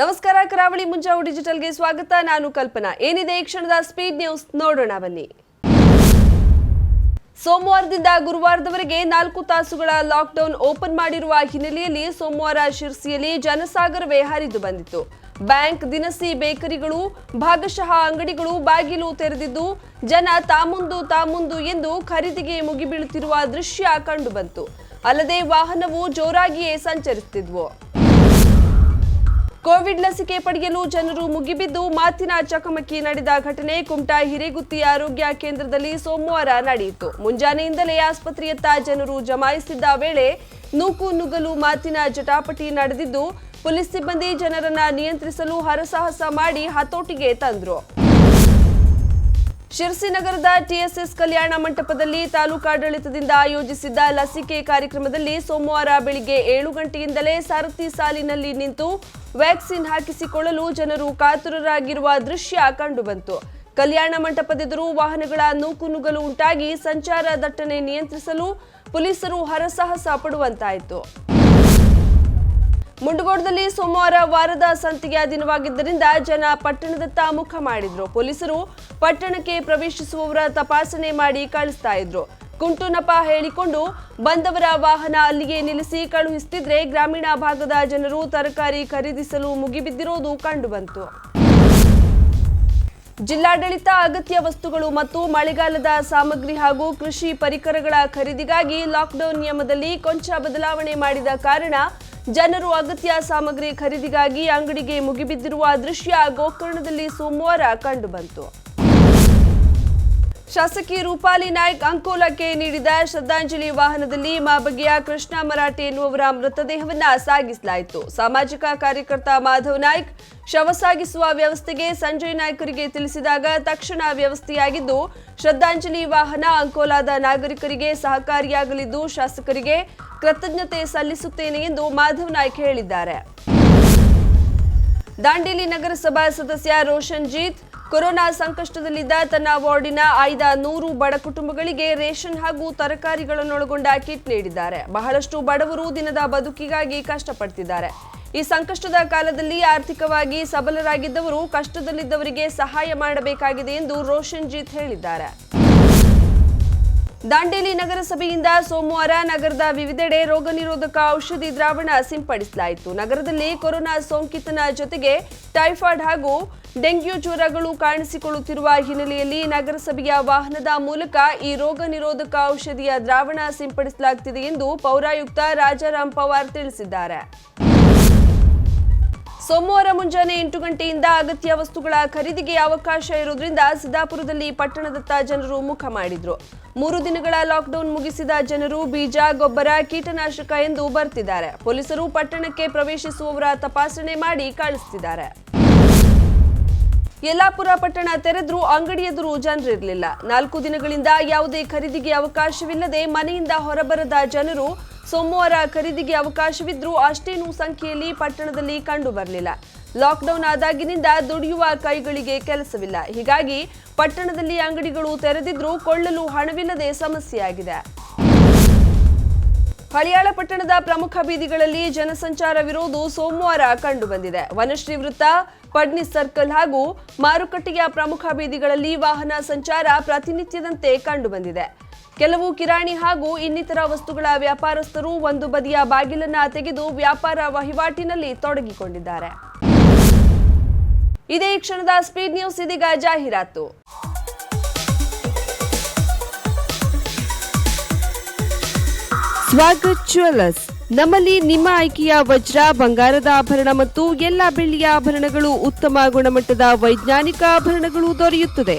ನಮಸ್ಕಾರ, ಕರಾವಳಿ ಮುಂಜಾವು ಡಿಜಿಟಲ್ಗೆ ಸ್ವಾಗತ. ನಾನು ಕಲ್ಪನಾ. ಏನಿದೆ ಈ ಕ್ಷಣದ ಸ್ಪೀಡ್ ನ್ಯೂಸ್? ನೋಡೋಣ, ಬನ್ನಿ. ಸೋಮವಾರದಿಂದ ಗುರುವಾರದವರೆಗೆ ನಾಲ್ಕು ತಾಸುಗಳ ಲಾಕ್ಡೌನ್ ಓಪನ್ ಮಾಡಿರುವ ಹಿನ್ನೆಲೆಯಲ್ಲಿ ಸೋಮವಾರ ಶಿರ್ಸಿಯಲ್ಲಿ ಜನಸಾಗರವೇ ಹರಿದು ಬಂದಿತ್ತು. ಬ್ಯಾಂಕ್, ದಿನಸಿ ಬೇಕರಿಗಳು, ಭಾಗಶಃ ಅಂಗಡಿಗಳು ಬಾಗಿಲು ತೆರೆದಿದ್ದು, ಜನ ತಾಮುಂದು ತಾಮುಂದು ಎಂದು ಖರೀದಿಗೆ ಮುಗಿಬೀಳುತ್ತಿರುವ ದೃಶ್ಯ ಕಂಡುಬಂತು. ಅಲ್ಲದೆ ವಾಹನವು ಜೋರಾಗಿಯೇ ಸಂಚರಿಸುತ್ತಿದ್ವು. ಕೋವಿಡ್ ಲಸಿಕೆ ಪಡೆಯಲು ಜನರು ಮುಗಿಬಿದ್ದು ಮಾತಿನ ಚಕಮಕಿ ನಡೆದ ಘಟನೆ ಕುಮಟಾ ಹಿರೇಗುತ್ತಿ ಆರೋಗ್ಯ ಕೇಂದ್ರದಲ್ಲಿ ಸೋಮವಾರ ನಡೆಯಿತು. ಮುಂಜಾನೆಯಿಂದಲೇ ಆಸ್ಪತ್ರೆಯತ್ತ ಜನರು ಜಮಾಯಿಸಿದ್ದ ವೇಳೆ ನೂಕು ನುಗ್ಗಲು ಮಾತಿನ ಜಟಾಪಟಿ ನಡೆದಿದ್ದು, ಪೊಲೀಸ್ ಸಿಬ್ಬಂದಿ ಜನರನ್ನ ನಿಯಂತ್ರಿಸಲು ಹರಸಾಹಸ ಮಾಡಿ ಹತೋಟಿಗೆ ತಂದ್ರು. ಶಿರ್ಸಿ ನಗರದ ಟಿಎಸ್ಎಸ್ ಕಲ್ಯಾಣ ಮಂಟಪದಲ್ಲಿ ತಾಲೂಕಾಡಳಿತದಿಂದ ಆಯೋಜಿಸಿದ್ದ ಲಸಿಕೆ ಕಾರ್ಯಕ್ರಮದಲ್ಲಿ ಸೋಮವಾರ ಬೆಳಿಗ್ಗೆ ಏಳು ಗಂಟೆಯಿಂದಲೇ ಸಾರಥಿ ಸಾಲಿನಲ್ಲಿ ನಿಂತು ವ್ಯಾಕ್ಸಿನ್ ಹಾಕಿಸಿಕೊಳ್ಳಲು ಜನರು ಕಾತುರರಾಗಿರುವ ದೃಶ್ಯ ಕಂಡುಬಂತು. ಕಲ್ಯಾಣ ಮಂಟಪದೆದುರು ವಾಹನಗಳ ನೂಕುನುಗ್ಗಲು ಉಂಟಾಗಿ ಸಂಚಾರ ದಟ್ಟಣೆ ನಿಯಂತ್ರಿಸಲು ಪೊಲೀಸರು ಹರಸಾಹಸ ಪಡುವಂತಾಯಿತು. ಮುಂಡಗೋಡದಲ್ಲಿ ಸೋಮವಾರ ವಾರದ ಸಂತೆಯ ದಿನವಾಗಿದ್ದರಿಂದ ಜನ ಪಟ್ಟಣದತ್ತ ಮುಖ ಮಾಡಿದ್ರು. ಪೊಲೀಸರು ಪಟ್ಟಣಕ್ಕೆ ಪ್ರವೇಶಿಸುವವರ ತಪಾಸಣೆ ಮಾಡಿ ಕಳಿಸ್ತಾ ಇದ್ರು. ಕುಂಟುನಪ ಹೇಳಿಕೊಂಡು, ಬಂದವರ ವಾಹನ ಅಲ್ಲಿಗೆ ನಿಲ್ಲಿಸಿ ಕಳುಹಿಸುತ್ತಿದ್ರೆ ಗ್ರಾಮೀಣ ಭಾಗದ ಜನರು ತರಕಾರಿ ಖರೀದಿಸಲು ಮುಗಿಬಿದ್ದಿರೋದು ಕಂಡುಬಂತು. ಜಿಲ್ಲಾಡಳಿತ ಅಗತ್ಯ ವಸ್ತುಗಳು ಮತ್ತು ಮಳೆಗಾಲದ ಸಾಮಗ್ರಿ ಹಾಗೂ ಕೃಷಿ ಪರಿಕರಗಳ ಖರೀದಿಗಾಗಿ ಲಾಕ್ಡೌನ್ ನಿಯಮದಲ್ಲಿ ಕೊಂಚ ಬದಲಾವಣೆ ಮಾಡಿದ ಕಾರಣ ಜನರು ಅಗತ್ಯ ಸಾಮಗ್ರಿ ಖರೀದಿಗಾಗಿ ಅಂಗಡಿಗೆ ಮುಗಿಬಿದ್ದಿರುವ ದೃಶ್ಯ ಗೋಕರ್ಣದಲ್ಲಿ ಸೋಮವಾರ ಕಂಡುಬಂತು. ಶಾಸಕಿ ರೂಪಾಲಿ ನಾಯ್ಕ್ ಅಂಕೋಲಕ್ಕೆ ನೀಡಿದ ಶ್ರದ್ಧಾಂಜಲಿ ವಾಹನದಲ್ಲಿ ಮಾಬಗೆಯ ಕೃಷ್ಣ ಮರಾಠಿ ಎನ್ನುವವರ ಮೃತದೇಹವನ್ನ ಸಾಗಿಸಲಾಯಿತು. ಸಾಮಾಜಿಕ ಕಾರ್ಯಕರ್ತ ಮಾಧವ್ ನಾಯ್ಕ್ ಶವ ಸಾಗಿಸುವ ವ್ಯವಸ್ಥೆಗೆ ಸಂಜಯ್ ನಾಯ್ಕರಿಗೆ ತಿಳಿಸಿದಾಗ ತಕ್ಷಣ ವ್ಯವಸ್ಥೆಯಾಗಿದ್ದು, ಶ್ರದ್ಧಾಂಜಲಿ ವಾಹನ ಅಂಕೋಲಾದ ನಾಗರಿಕರಿಗೆ ಸಹಕಾರಿಯಾಗಲಿದ್ದು, ಶಾಸಕರಿಗೆ ಕೃತಜ್ಞತೆ ಸಲ್ಲಿಸುತ್ತೇನೆ ಎಂದು ಮಾಧವ್ ನಾಯ್ಕ್ ಹೇಳಿದ್ದಾರೆ. ದಾಂಡೇಲಿ ನಗರಸಭಾ ಸದಸ್ಯ ರೋಷನ್ ಜೀತ್ ಕೊರೋನಾ ಸಂಕಷ್ಟದಲ್ಲಿದ್ದ ತನ್ನ ವಾರ್ಡಿನ ಆಯ್ದ ನೂರು ಬಡ ಕುಟುಂಬಗಳಿಗೆ ರೇಷನ್ ಹಾಗೂ ತರಕಾರಿಗಳನ್ನೊಳಗೊಂಡ ಕಿಟ್ ನೀಡಿದ್ದಾರೆ. ಬಹಳಷ್ಟು ಬಡವರು ದಿನದ ಬದುಕಿಗಾಗಿ ಕಷ್ಟಪಡ್ತಿದ್ದಾರೆ. ಈ ಸಂಕಷ್ಟದ ಕಾಲದಲ್ಲಿ ಆರ್ಥಿಕವಾಗಿ ಸಬಲರಾಗಿದ್ದವರು ಕಷ್ಟದಲ್ಲಿದ್ದವರಿಗೆ ಸಹಾಯ ಮಾಡಬೇಕಾಗಿದೆ ಎಂದು ರೋಷನ್ ಜೀತ್ ಹೇಳಿದ್ದಾರೆ. ದಾಂಡೇಲಿ ನಗರಸಭೆಯಿಂದ ಸೋಮವಾರ ನಗರದ ವಿವಿಧೆಡೆ ರೋಗ ನಿರೋಧಕ ಔಷಧಿ ದ್ರಾವಣ ಸಿಂಪಡಿಸಲಾಯಿತು. ನಗರದಲ್ಲಿ ಕೊರೋನಾ ಸೋಂಕಿತನ ಜೊತೆಗೆ ಟೈಫಾಯ್ಡ್ ಹಾಗೂ ಡೆಂಗ್ಯೂ ಜ್ವರಗಳು ಕಾಣಿಸಿಕೊಳ್ಳುತ್ತಿರುವ ಹಿನ್ನೆಲೆಯಲ್ಲಿ ನಗರಸಭೆಯ ವಾಹನದ ಮೂಲಕ ಈ ರೋಗ ನಿರೋಧಕ ಔಷಧಿಯ ದ್ರಾವಣ ಸಿಂಪಡಿಸಲಾಗುತ್ತಿದೆ ಎಂದು ಪೌರಾಯುಕ್ತ ರಾಜಾರಾಮ್ ಪವಾರ್ ತಿಳಿಸಿದ್ದಾರೆ. ಸೋಮವಾರ ಮುಂಜಾನೆ ಎಂಟು ಗಂಟೆಯಿಂದ ಅಗತ್ಯ ವಸ್ತುಗಳ ಖರೀದಿಗೆ ಅವಕಾಶ ಇರುವುದರಿಂದ ಸಿದ್ದಾಪುರದಲ್ಲಿ ಪಟ್ಟಣದತ್ತ ಜನರು ಮುಖ ಮಾಡಿದ್ರು. ಮೂರು ದಿನಗಳ ಲಾಕ್ಡೌನ್ ಮುಗಿಸಿದ ಜನರು ಬೀಜ, ಗೊಬ್ಬರ, ಕೀಟನಾಶಕ ಎಂದು ಬರ್ತಿದ್ದಾರೆ. ಪೊಲೀಸರು ಪಟ್ಟಣಕ್ಕೆ ಪ್ರವೇಶಿಸುವವರ ತಪಾಸಣೆ ಮಾಡಿ ಕಳಿಸ್ತಿದ್ದಾರೆ ಯಲ್ಲಾಪುರ ಪಟ್ಟಣ ತೆರೆದ್ರೂ, ಅಂಗಡಿ ಎದುರು ಜನರಿರಲಿಲ್ಲ. ನಾಲ್ಕು ದಿನಗಳಿಂದ ಯಾವುದೇ ಖರೀದಿಗೆ ಅವಕಾಶವಿಲ್ಲದೆ ಮನೆಯಿಂದ ಹೊರಬರದ ಜನರು ಸೋಮವಾರ ಖರೀದಿಗೆ ಅವಕಾಶವಿದ್ರೂ ಅಷ್ಟೇನೂ ಸಂಖ್ಯೆಯಲ್ಲಿ ಪಟ್ಟಣದಲ್ಲಿ ಕಂಡು ಬರಲಿಲ್ಲ. ಲಾಕ್ಡೌನ್ ಆದಾಗಿನಿಂದ ದುಡಿಯುವ ಕೈಗಳಿಗೆ ಕೆಲಸವಿಲ್ಲ. ಹೀಗಾಗಿ ಪಟ್ಟಣದಲ್ಲಿ ಅಂಗಡಿಗಳು ತೆರೆದಿದ್ರೂ ಕೊಳ್ಳಲು ಹಣವಿಲ್ಲದೆ ಸಮಸ್ಯೆಯಾಗಿದೆ. ಹಳಿಯಾಳ ಪಟ್ಟಣದ ಪ್ರಮುಖ ಬೀದಿಗಳಲ್ಲಿ ಜನಸಂಚಾರವಿರುವುದು ಸೋಮವಾರ ಕಂಡುಬಂದಿದೆ. ವನಶ್ರೀ ವೃತ್ತ, ಪಡ್ನಿ ಸರ್ಕಲ್ ಹಾಗೂ ಮಾರುಕಟ್ಟೆಯ ಪ್ರಮುಖ ಬೀದಿಗಳಲ್ಲಿ ವಾಹನ ಸಂಚಾರ ಪ್ರತಿನಿತ್ಯದಂತೆ ಕಂಡುಬಂದಿದೆ. ಕೆಲವು ಕಿರಾಣಿ ಹಾಗೂ ಇನ್ನಿತರ ವಸ್ತುಗಳ ವ್ಯಾಪಾರಸ್ಥರು ಒಂದು ಬದಿಯ ಬಾಗಿಲನ್ನ ತೆಗೆದು ವ್ಯಾಪಾರ ವಹಿವಾಟಿನಲ್ಲಿ ತೊಡಗಿಕೊಂಡಿದ್ದಾರೆ. ಇದೇ ಕ್ಷಣದ ಸ್ಪೀಡ್ ನ್ಯೂಸ್ ಇದೀಗ ಜಾಹೀರಾತು. ಸ್ವಾಗತ್ ಜ್ಯುವೆಲ್ಲರ್ಸ್ ನಮ್ಮಲ್ಲಿ ನಿಮ್ಮ ಆಯ್ಕೆಯ ವಜ್ರ, ಬಂಗಾರದ ಆಭರಣ ಮತ್ತು ಎಲ್ಲ ಬೆಳ್ಳಿಯ ಆಭರಣಗಳು ಉತ್ತಮ ಗುಣಮಟ್ಟದ ವೈಜ್ಞಾನಿಕ ಆಭರಣಗಳು ದೊರೆಯುತ್ತದೆ.